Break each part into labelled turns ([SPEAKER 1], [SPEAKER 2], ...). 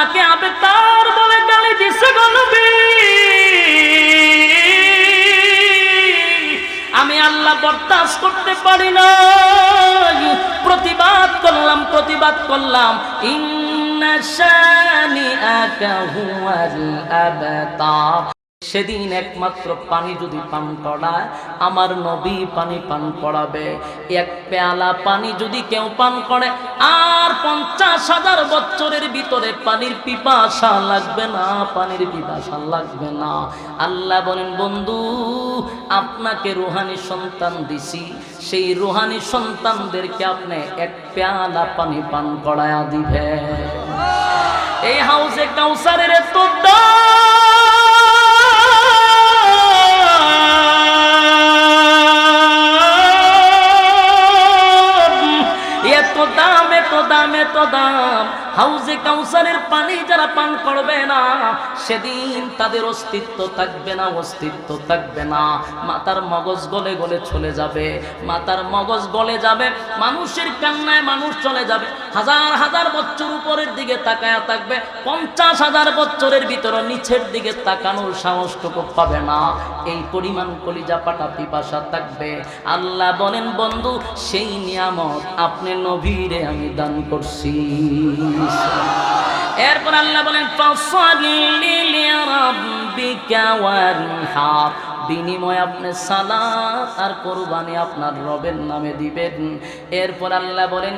[SPEAKER 1] আপনাকে আবে তার বলে গালি দিছে গলবি আমি আল্লাহ বরদাস করতে পারি না প্রতিবাদ করলাম প্রতিবাদ করলাম। ইন্না শানিআকা হুয়াল আবতার সেদিন একমাত্র পানি যদি পান করায়, আমার নবী পানি পান করাবে। এক পেয়ালা পানি যদি কেউ পান করে, আর পঞ্চাশ হাজার বছরের ভিতরে পানির পিপাসা লাগবে না, পানির পিপাসা লাগবে না। আল্লাহ বলেন, বন্ধু, আপনাকে রুহানি সন্তান দিছি। সেই রুহানি সন্তানদেরকে আপনি এক পেয়ালা পানি পান করায়া দিবে এই হাউসে কাউসারের এত দাম এত দাম এত দাম। হাউজে কাউসারের পানি যারা পান করবে না। সেদিন তাদের অস্তিত্ব থাকবে না, অস্তিত্ব থাকবে না। মাতার মগজ গলে গলে চলে যাবে, মাতার মগজ গলে যাবে, মানুষের কান্নায় মানুষ চলে যাবে। হাজার হাজার বছর উপরের দিকে তাকায়া থাকবে, পঞ্চাশ হাজার বছরের ভিতরে নিচের দিকে তাকানোর সাহসটুকু পাবে না। এই পরিমাণ কলিজা পাটা পিপাসা থাকবে। আল্লাহ বলেন, বন্ধু, সেই নিয়ামত আপনি নবীরে আমি দান করছি। এরপর আল্লাহ বলেন। বিনিময় আপনি সালাত আর কোরবানি আপনার রবের নামে দিবেন। এরপর আল্লাহ বলেন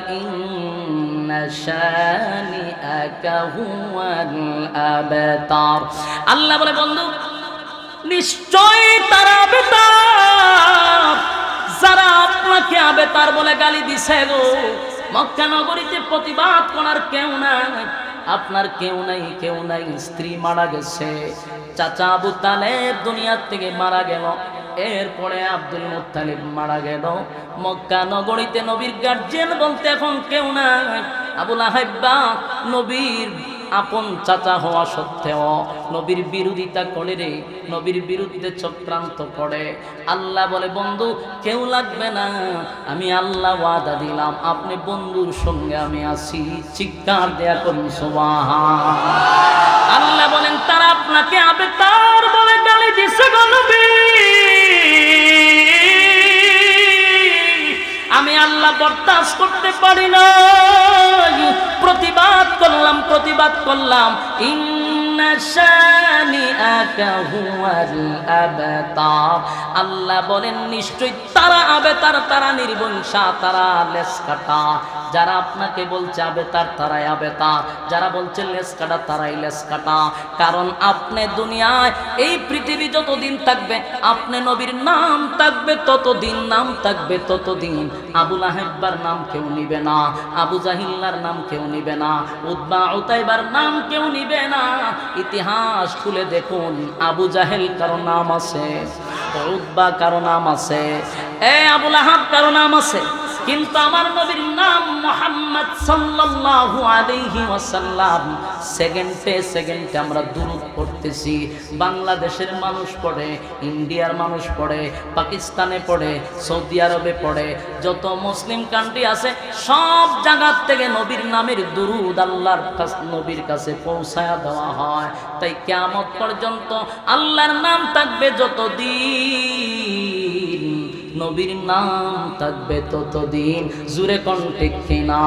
[SPEAKER 1] আল্লাহ বলে, বন্ধু নিশ্চয় তারা বেতার যারা আপনাকে আবেতার বলে গালি দিছে গো, মক্কা নগরীতে প্রতিবাদ করার কেউ নাই। আপনার কেউ নাই কেউ নাই, স্ত্রী মারা গেছে। চাচা আবু তালেব দুনিয়ার থেকে মারা গেল। এরপরে আব্দুল মুতালিব মারা গেল। মক্কা নগরীতে নবীর গার্জেন বলতে এখন কেউ নাই। আবুল আহেব্বা নবীর আপন চাচা হওয়া সত্ত্বেও নবীর বিরোধিতা করে রে, নবীর বিরুদ্ধে চক্রান্ত করে। আল্লাহ বলে, বন্ধু, কেউ লাগবে না। আমি আল্লাহ ওয়াদা দিলাম। আপনি বন্ধুর সঙ্গে আমি আসি চিৎকার দেয়া করুন সোবাহা আল্লাহ বলেন, তারা আপনাকে আবে তার বলে গালি দিছে আমি আল্লাহ বরদাস্ত করতে পারি না। আবতার আল্লাহ বলেন নিশ্চয় তারা আবে তারা নির্বংশা তারা লেস কাটা যারা আপনাকে বলছে আবেতার তারাই আবেতার যারা বলছে, লেস কাটা, তারাই লেস কাটা। কারণ আপনি দুনিয়ায় এই পৃথিবী যতদিন থাকবে, আপনি নবীর নাম থাকবে, ততদিন নাম থাকবে, ততদিন আবুল আহেব্বার নাম কেউ নিবে না, আবু জাহিল্লার নাম কেউ নিবে না উদ্বা উতাইবার নাম কেউ নিবে না। ইতিহাস খুলে দেখুন, আবু জাহেল কারও নাম আছে উদ্বা কারও নাম আছে, এ আবুল আহাব কারও নাম আছে। কিন্তু আমার নবীর নাম মোহাম্মদ সাল্লাল্লাহু আলাইহি ওয়াসাল্লাম। সেকেন্ডে সেকেন্ডে আমরা দুরূদ পড়তেছি। বাংলাদেশের মানুষ পড়ে, ইন্ডিয়ার মানুষ পড়ে, পাকিস্তানে পড়ে, সৌদি আরবে পড়ে, যত মুসলিম কান্ট্রি আছে, সব জায়গার থেকে নবীর নামের দুরুদ আল্লাহর নবীর কাছে পৌঁছায়া দেওয়া হয়। তাই কিয়ামত পর্যন্ত আল্লাহর নাম থাকবে যতদিন নবীর নাম থাকবে ততদিন। জুরে কণ্ঠে কিনা?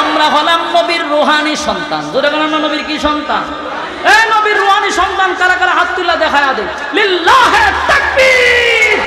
[SPEAKER 1] আমরা হলাম নবীর রোহানি সন্তান। জুরে কোন নবীর কি সন্তান? এ নবীর রোহানি সন্তান কারা কারা হাত তুলা দেখায় আদে? লিল্লাহে তাকবীর!